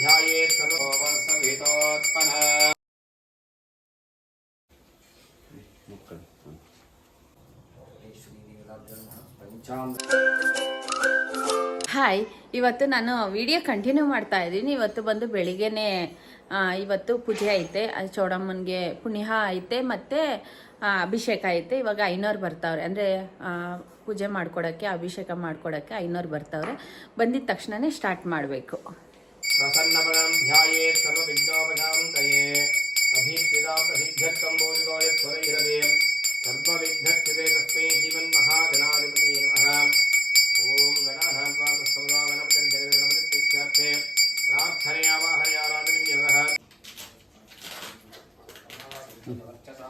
ध्यायेत् सर्वोपसवितोत्पन्न ಪಂಚಾಮೃತ ಹಾಯ್ ಇವತ್ತು ನಾನು ವಿಡಿಯೋ ಕಂಟಿನ್ಯೂ ಮಾಡ್ತಾ ಇದ್ದೀನಿ ಇವತ್ತು ಬಂದು ಬೆಳಿಗ್ಗೆನೆ ಆ, ಇವತ್ತು ಪೂಜೆ ಐತೆ ಅದು ಚೌಡಮ್ಮನಿಗೆ ಪುಣ್ಯ ಐತೆ ಮತ್ತು ಅಭಿಷೇಕ ಐತೆ ಇವಾಗ ಐನೋರು ಬರ್ತಾವ್ರೆ ಅಂದರೆ ಪೂಜೆ ಮಾಡ್ಕೊಡೋಕ್ಕೆ ಅಭಿಷೇಕ ಮಾಡ್ಕೊಡೋಕ್ಕೆ ಐನೋರು ಬರ್ತಾವ್ರೆ ಬಂದಿದ ತಕ್ಷಣನೇ ಸ್ಟಾರ್ಟ್ ಮಾಡಬೇಕು प्रसन्नपदं ध्यायेत् सर्वविघ्नोपशान्तये अभीप्सिता प्रसिद्ध्यर्थम्बोधिगौरत्वरैरवे सर्वविघ्नक्षिते तस्मै श्रीमन्महागणाधिपति नमः। ॐ गणाधात्वाकस्तमदो गणपतिर्जगदगणपतिर्थित्यर्थे प्रार्थनयावाहनयाराधनं यतः वर्चसा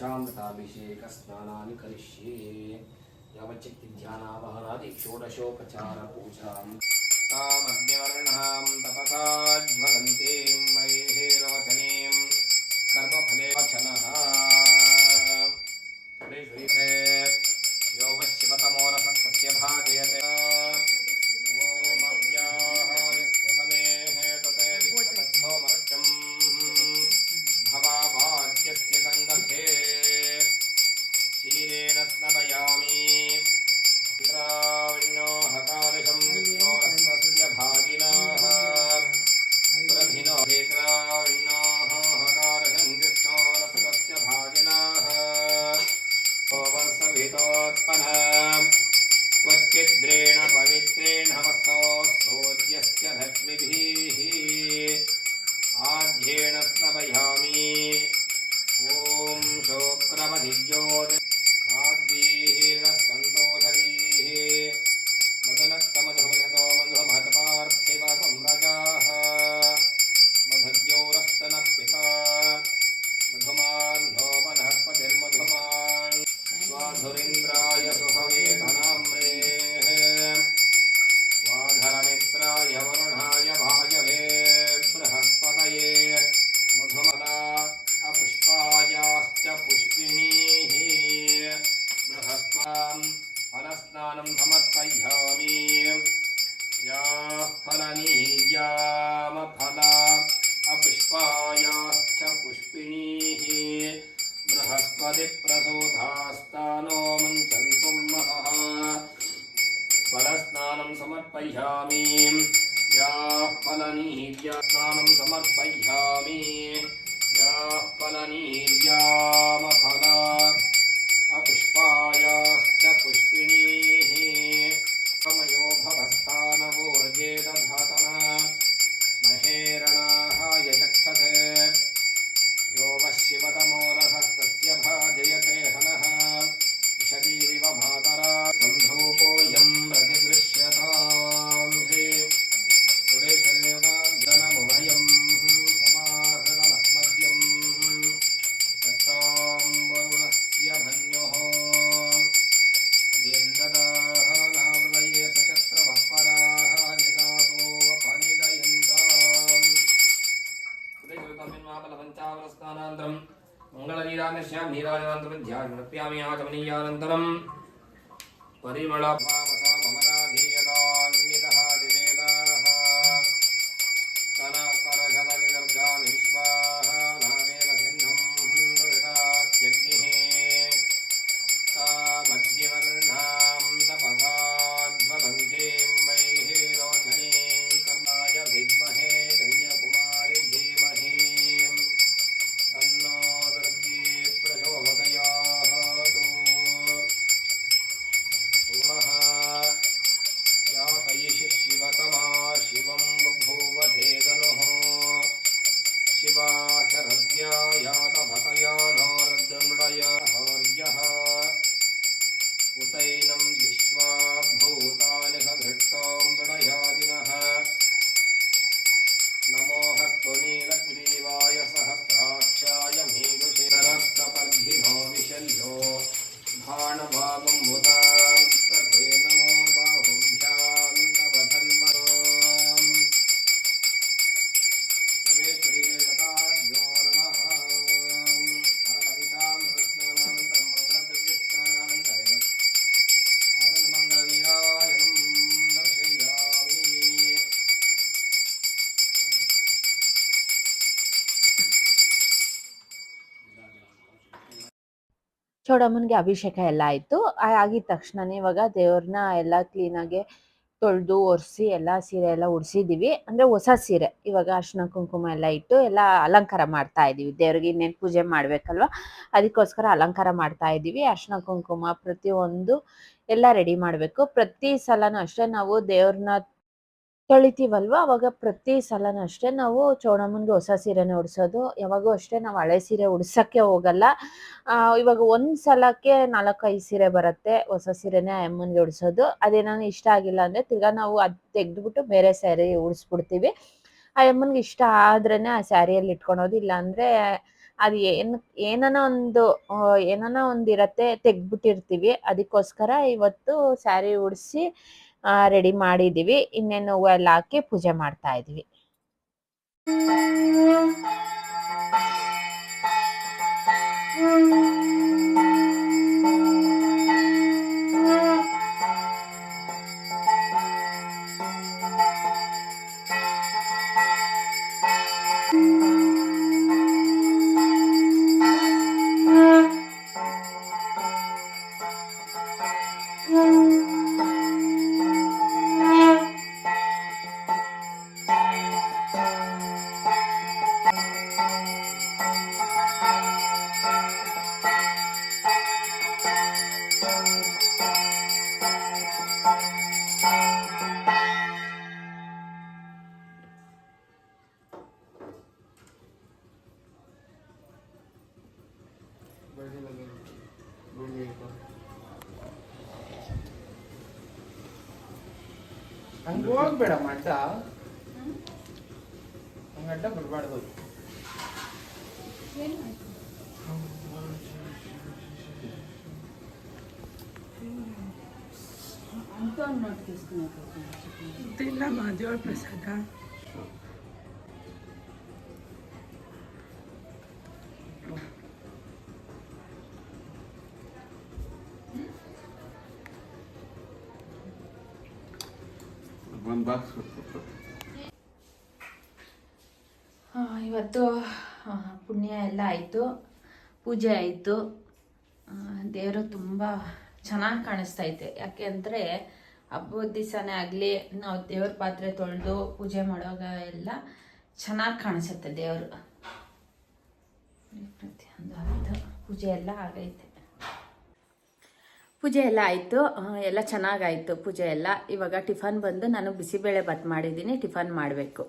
పంచామృతాభిషేక స్నానాన్ని కలిష్యే యవచక్తి ధ్యానావహనాది షోడశోపచార పూజాం తామగ్నివర్ణాం తపసాజ్వలంతీం వైహేరోచనే हितोत्पन्नाम् त्वच्चिद्रेण पवित्रेण वस्तोस्तोज्यस्य धत्मिभिः आध्येण स्नवयामि ॐ शोक्रमधिज्योति मङ्गलनीरानश्यां नीराजनान्तरध्यानप्यामि आगमनीयानन्तरं परिमळभावसा रद्रमृडय हौर्यः। उतैनं विश्वा भूतानि सधृष्टो ಚೌಡಮ್ಮನಿಗೆ ಅಭಿಷೇಕ ಎಲ್ಲ ಆಯಿತು. ಆಗಿದ ತಕ್ಷಣನೇ ಇವಾಗ ದೇವ್ರನ್ನ ಎಲ್ಲ ಕ್ಲೀನಾಗಿ ತೊಳೆದು, ಒರೆಸಿ, ಎಲ್ಲ ಸೀರೆ ಎಲ್ಲ ಉಡ್ಸಿದೀವಿ. ಅಂದರೆ ಹೊಸ ಸೀರೆ. ಇವಾಗ ಅರ್ಶಿನ ಕುಂಕುಮ ಎಲ್ಲ ಇಟ್ಟು ಎಲ್ಲ ಅಲಂಕಾರ ಮಾಡ್ತಾ ಇದೀವಿ. ದೇವ್ರಿಗೆ ಇನ್ನೇನು ಪೂಜೆ ಮಾಡಬೇಕಲ್ವ? ಅದಕ್ಕೋಸ್ಕರ ಅಲಂಕಾರ ಮಾಡ್ತಾ ಇದೀವಿ. ಅರ್ಶಿನ ಕುಂಕುಮ ಪ್ರತಿಯೊಂದು ಎಲ್ಲ ರೆಡಿ ಮಾಡಬೇಕು. ಪ್ರತಿ ಸಲನೂ ಅಷ್ಟೇ ನಾವು ದೇವ್ರನ್ನ ತೊಳಿತೀವಲ್ವ? ಅವಾಗ ಪ್ರತಿ ಸಲನೂ ಅಷ್ಟೇ ನಾವು ಚೌಡಮ್ಮನಿಗೆ ಹೊಸ ಸೀರೆನೇ ಉಡ್ಸೋದು. ಯಾವಾಗೂ ಅಷ್ಟೇ ನಾವು ಹಳೆ ಸೀರೆ ಉಡ್ಸೋಕ್ಕೆ ಹೋಗಲ್ಲ. ಇವಾಗ ಒಂದ್ ಸಲಕ್ಕೆ ನಾಲ್ಕೈದು ಸೀರೆ ಬರುತ್ತೆ ಹೊಸ ಸೀರೆನೇ ಅಮ್ಮನಿಗೆ ಉಡ್ಸೋದು. ಅದೇನಾನು ಇಷ್ಟ ಆಗಿಲ್ಲ ಅಂದ್ರೆ ತಿರ್ಗಾ ನಾವು ಅದ್ ತೆಗ್ದ್ಬಿಟ್ಟು ಬೇರೆ ಸ್ಯಾರಿ ಉಡಿಸ್ಬಿಡ್ತೀವಿ. ಆ ಅಮ್ಮನಿಗೆ ಇಷ್ಟ ಆದ್ರೇನೆ ಆ ಸ್ಯಾರಿಯಲ್ಲಿ ಇಟ್ಕೊಳೋದು. ಇಲ್ಲ ಅಂದ್ರೆ ಅದು ಏನ್, ಏನನ ಒಂದು ಏನನ ಒಂದು ಇರತ್ತೆ ತೆಗ್ದ್ಬಿಟ್ಟಿರ್ತೀವಿ. ಅದಕ್ಕೋಸ್ಕರ ಇವತ್ತು ಸ್ಯಾರಿ ಉಡ್ಸಿ ರೆಡಿ ಮಾಡಿದೀವಿ ಇನ್ನೇನು ಹೂವು ಎಲ್ಲ ಹಾಕಿ ಪೂಜೆ ಮಾಡ್ತಾ ಇದೀವಿ ಹಂಗೆ ಹೋಗ್ಬೇಡ ಮಠ ಹಂಗಡ್ಡ ಬಿಡಬಾರ್ದು ಇದೆಲ್ಲ ಮಾದೇವರ ಪ್ರಸಾದ. ಇವತ್ತು ಪುಣ್ಯ ಎಲ್ಲ ಆಯಿತು. ಪೂಜೆ ಆಯಿತು. ದೇವರು ತುಂಬ ಚೆನ್ನಾಗಿ ಕಾಣಿಸ್ತೈತೆ ಯಾಕೆ ಅಂದರೆ, ಹಬ್ಬದ ದಿವಸನೇ ಆಗಲಿ, ನಾವು ದೇವ್ರ ಪಾತ್ರೆ ತೊಳೆದು ಪೂಜೆ ಮಾಡುವಾಗ ಎಲ್ಲ ಚೆನ್ನಾಗಿ ಕಾಣಿಸುತ್ತೆ ದೇವರು. ಪ್ರತಿಯೊಂದು ಆಯಿತು ಪೂಜೆ ಎಲ್ಲ ಆಗೈತೆ. ಪೂಜೆ ಎಲ್ಲ ಆಯಿತು. ಎಲ್ಲ ಚೆನ್ನಾಗಾಯಿತು ಪೂಜೆ ಎಲ್ಲ. ಇವಾಗ ಟಿಫನ್ ಬಂದು ನಾನು ಬಿಸಿಬೇಳೆ ಬಾತ್ ಮಾಡಿದ್ದೀನಿ. ಟಿಫನ್ ಮಾಡಬೇಕು.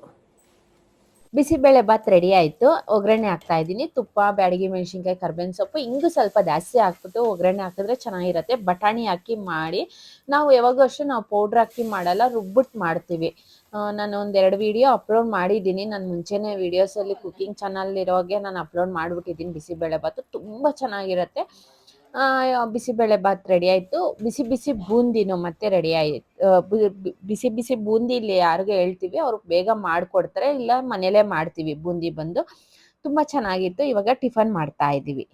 ಬಿಸಿಬೇಳೆ ಬಾತ್ ರೆಡಿ ಆಯಿತು. ಒಗ್ಗರಣೆ ಹಾಕ್ತಾ ಇದ್ದೀನಿ. ತುಪ್ಪ, ಬ್ಯಾಡಗಿ ಮೆಣಸಿನ್ಕಾಯಿ, ಕರ್ಬೇವಿನ ಸೊಪ್ಪು ಹಿಂಗು ಸ್ವಲ್ಪ ಜಾಸ್ತಿ ಹಾಕ್ಬಿಟ್ಟು ಒಗ್ಗರಣೆ ಹಾಕಿದ್ರೆ ಚೆನ್ನಾಗಿರುತ್ತೆ. ಬಟಾಣಿ ಹಾಕಿ ಮಾಡಿ, ನಾವು ಯಾವಾಗೂ ಅಷ್ಟೇ ನಾವು ಪೌಡ್ರ್ ಹಾಕಿ ಮಾಡಲ್ಲ ರುಬ್ಬಿಟ್ಟು ಮಾಡ್ತೀವಿ. ನಾನು ಒಂದೆರಡು ವಿಡಿಯೋ ಅಪ್ಲೋಡ್ ಮಾಡಿದ್ದೀನಿ. ನಾನು ಮುಂಚೆನೇ ವೀಡಿಯೋಸಲ್ಲಿ ಕುಕ್ಕಿಂಗ್ ಚಾನಲ್ ಇರೋಗೆ ನಾನು ಅಪ್ಲೋಡ್ ಮಾಡಿಬಿಟ್ಟಿದ್ದೀನಿ ಬಿಸಿಬೇಳೆ ಭಾತು. ತುಂಬ ಚೆನ್ನಾಗಿರುತ್ತೆ. ಬಿಸಿಬೇಳೆ ಬಾತ್ ರೆಡಿ ಆಯಿತು. ಬಿಸಿ ಬಿಸಿ ಬೂಂದಿನೂ ಮತ್ತೆ ರೆಡಿ ಆಯಿತು ಬಿಸಿ ಬಿಸಿ ಬೂಂದಿ ಇಲ್ಲಿ ಯಾರಿಗೆ ಹೇಳ್ತೀವಿ. ಅವ್ರಿಗೆ ಬೇಗ ಮಾಡಿಕೊಡ್ತಾರೆ. ಇಲ್ಲ ಮನೇಲೇ ಮಾಡ್ತೀವಿ ಬೂಂದಿ ಬಂದು. ತುಂಬ ಚೆನ್ನಾಗಿತ್ತು. ಇವಾಗ ಟಿಫನ್ ಮಾಡ್ತಾ ಇದ್ದೀವಿ